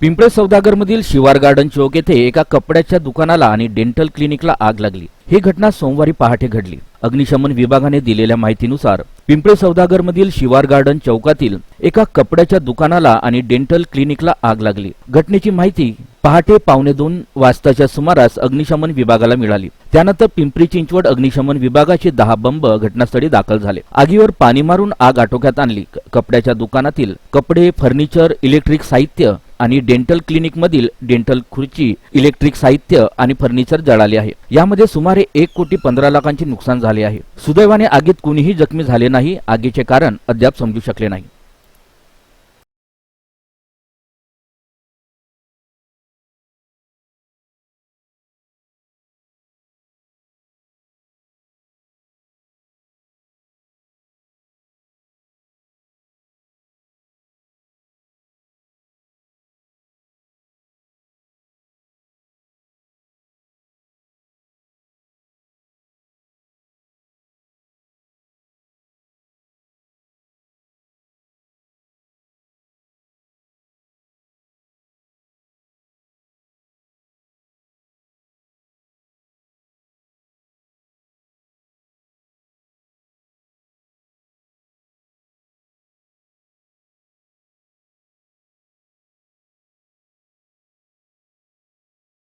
पिंपळे सौदागरमधील शिवार garden चौक येथे एका कपड्याच्या दुकानाला आणि डेंटल क्लिनिकला आग लागली. ही घटना सोमवारी पहाटे घडली. अग्निशमन विभागाने दिलेल्या माहितीनुसार पिंपळे सौदागरमधील शिवार गार्डन चौकातील एका कपड्याच्या दुकानाला आणि डेंटल क्लिनिकला आग लागली. घटनेची माहिती पहाटे पावणे दोन वाजताच्या सुमारास अग्निशमन विभागाला मिळाली. त्यानंतर पिंपरी चिंचवड अग्निशमन विभागाचे दहा बंब घटनास्थळी दाखल झाले. आगीवर पाणी मारून आग आटोक्यात आणली. कपड्याच्या दुकानातील कपडे फर्निचर इलेक्ट्रिक साहित्य आणि डेंटल क्लिनिक मधील डेंटल खुर्ची इलेक्ट्रिक साहित्य आणि फर्निचर जळाले आहे. यामध्ये सुमारे एक कोटी पंधरा लाखांचे नुकसान झाले आहे. सुदैवाने आगीत कुणीही जखमी झाले नाही. आगीचे कारण अद्याप समजू शकले नाही.